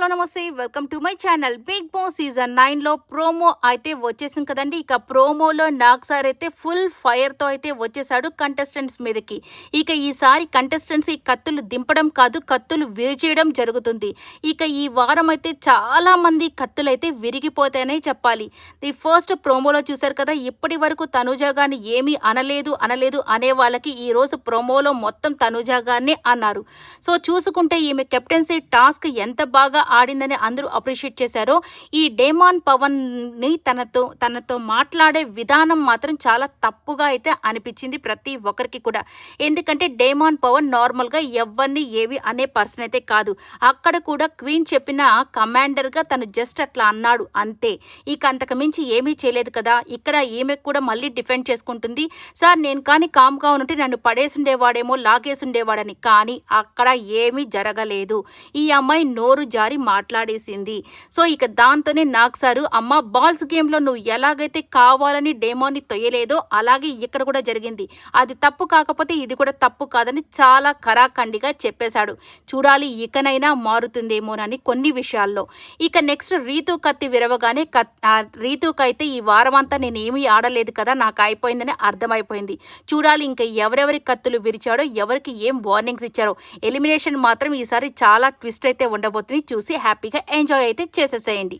Hello నమస్తే. Welcome to my channel Bigg Boss season నైన్లో promo అయితే వచ్చేసింది కదండి. ఇక ప్రోమోలో నాగ్ సార్ అయితే ఫుల్ ఫైర్తో అయితే వచ్చేసాడు కంటెస్టెంట్స్ మీదకి. ఇక ఈసారి కంటెస్టెంట్స్ ఈ కత్తులు దింపడం కాదు కత్తులు విరిచేయడం జరుగుతుంది. ఇక ఈ వారం అయితే చాలామంది కత్తులు అయితే విరిగిపోతాయనే చెప్పాలి. ఈ ఫస్ట్ ప్రోమోలో చూశారు కదా ఇప్పటి వరకు తనుజాగాన్ని ఏమీ అనలేదు అనలేదు అనే వాళ్ళకి ఈ రోజు ప్రోమోలో మొత్తం తనుజాగాన్నే అన్నారు. సో చూసుకుంటే ఈమె కెప్టెన్సీ టాస్క్ ఎంత బాగా ఆడిందని అందరూ అప్రిషియేట్ చేశారో. ఈ డేమాన్ పవన్ని తనతో తనతో మాట్లాడే విధానం మాత్రం చాలా తప్పుగా అయితే అనిపించింది ప్రతి ఒక్కరికి కూడా. ఎందుకంటే డేమాన్ పవన్ నార్మల్గా ఎవరిని ఏవి అనే పర్సన్ అయితే కాదు. అక్కడ కూడా క్వీన్ చెప్పిన కమాండర్గా తను జస్ట్ అట్లా అన్నాడు అంతే. ఇక అంతకు మించి ఏమీ చేయలేదు కదా. ఇక్కడ ఈమె కూడా మళ్ళీ డిఫెండ్ చేసుకుంటుంది. సార్ నేను కానీ కామ్గా ఉంటే నన్ను పడేసుండేవాడేమో లాగేసుండేవాడని. కానీ అక్కడ ఏమీ జరగలేదు. ఈ అమ్మాయి నోరు జారి మాట్లాడేసింది. సో ఇక దాంతోనే నాకు సారు అమ్మ బాల్స్ గేమ్లో నువ్వు ఎలాగైతే కావాలని డేమోని తొయ్యలేదో అలాగే ఇక్కడ కూడా జరిగింది. అది తప్పు కాకపోతే ఇది కూడా తప్పు కాదని చాలా కరాఖండిగా చెప్పేశాడు. చూడాలి ఇకనైనా మారుతుందేమోనని కొన్ని విషయాల్లో. ఇక నెక్స్ట్ రీతు కత్తి విరవగానే కత్ రీతుకైతే ఈ వారం అంతా నేను ఏమీ ఆడలేదు కదా నాకు అయిపోయిందని అర్థమైపోయింది. చూడాలి ఇంకా ఎవరెవరి కత్తులు విరిచాడో ఎవరికి ఏం వార్నింగ్స్ ఇచ్చారో. ఎలిమినేషన్ మాత్రం ఈసారి చాలా ట్విస్ట్ అయితే ఉండబోతుంది. చూసి హ్యాపీగా ఎంజాయ్ అయితే చేసేసేయండి.